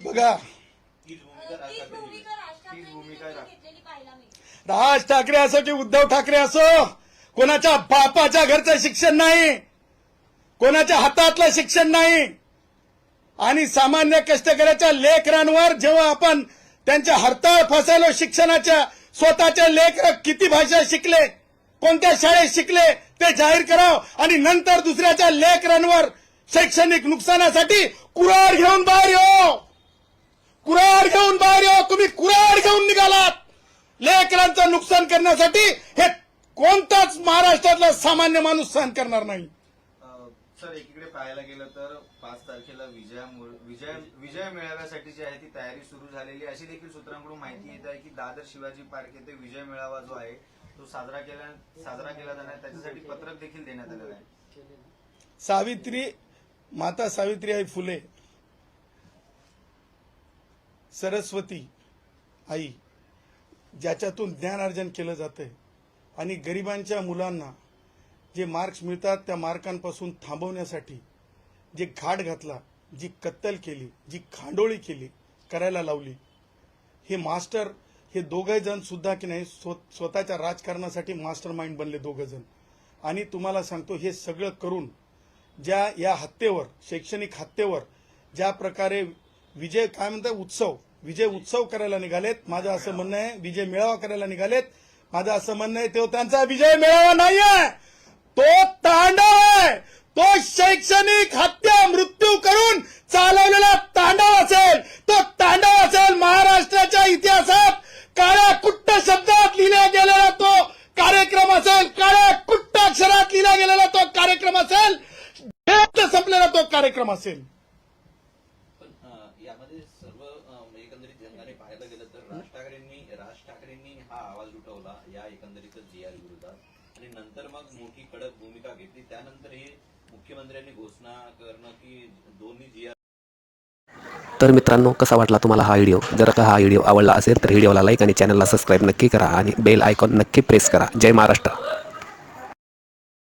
बघा. राज ठाकरे असो की उद्धव ठाकरे असो कोणाच्या बापाच्या घरचं शिक्षण नाही कोणाच्या हातातलं शिक्षण नाही आणि सामान्य कष्टकऱ्याच्या लेकरांवर जेव्हा आपण त्यांच्या हरताळ फसायलो शिक्षणाच्या स्वतःचे लेकर किती भाषा शिकले कोणत्या शाळेत शिकले ते जाहीर करावं आणि नंतर दुसऱ्याच्या लेकरांवर शैक्षणिक नुकसानासाठी कुराड घेऊन बाहेर येऊ. कुराड घेऊन बाहेर येऊ तुम्ही कुराड घेऊन निघालात लेकरांचं नुकसान करण्यासाठी हे कोणताच महाराष्ट्रातला सामान्य माणूस सहन करणार नाही सर एकीकडे पाहायला गेलं तर पाच तारखेला विजया विजय विजय मेळाव्यासाठी जी आहे ती तयारी सुरू झालेली. अशी देखील सूत्रांकडून माहिती येत आहे की दादर शिवाजी पार्क येथे विजय मेळावा जो आहे तो साजरा केला साजरा केला जाणार. त्याच्यासाठी पत्रक देखील देण्यात आलेलं आहे सावित्री माता सावित्रीबाई फुले सरस्वती आई ज्याच्यातून ज्ञानार्जन केलं जातं आणि गरिबांच्या मुलांना जे मार्क्स मिळतात त्या मार्कांपासून थांबवण्यासाठी जे घाट घातला जी कत्तल केली जी खांडोळी केली करायला लावली हे मास्टर हे दोघे जण सुद्धा की नाही स्व- स्वतःच्या राजकारणासाठी मास्टर माइंड बनले दोघं जण. आणि तुम्हाला सांगतो हे सगळं करून ज्या या हत्येवर शैक्षणिक हत्येवर ज्या प्रकारे विजय काय म्हणतात उत्सव विजय उत्सव करायला निघालेत. माझं असं म्हणणं आहे विजय मेळावा करायला निघालेत. माझं असं म्हणणं आहे तो त्यांचा विजय मेळावा नाहीये. तो तांडव आहे. तो शैक्षणिक हत्या मृत्यू करून चालवलेला तांडव असेल. तो तांडव असेल महाराष्ट्राच्या इतिहासात. काळ्या कुट्ट शब्दात लिहिला गेलेला तो कार्यक्रम असेल. काळ्या कुट्ट अक्षरात लिहिला गेलेला तो कार्यक्रम असेल. संपलेला तो कार्यक्रम असेल. म्हणजे एकंदरीत जंगाने पाहायला गेलं तर राज ठाकरेंनी राज ठाकरेंनी हा आवाज उठवला या एकंदरीतच जी आर विरोधात. आणि नंतर मग मोठी कडक भूमिका घेतली. त्यानंतर हे मुख्यमंत्र्यांनी घोषणा करणं की दोन्ही जी आर तर मित्रांनो कसा वाटला तुम्हाला हा व्हिडिओ? जर का हा व्हिडिओ आवडला असेल तर व्हिडिओला लाईक आणि चॅनलला सबस्क्राईब नक्की करा आणि बेल आयकॉन नक्की प्रेस करा. जय महाराष्ट्र.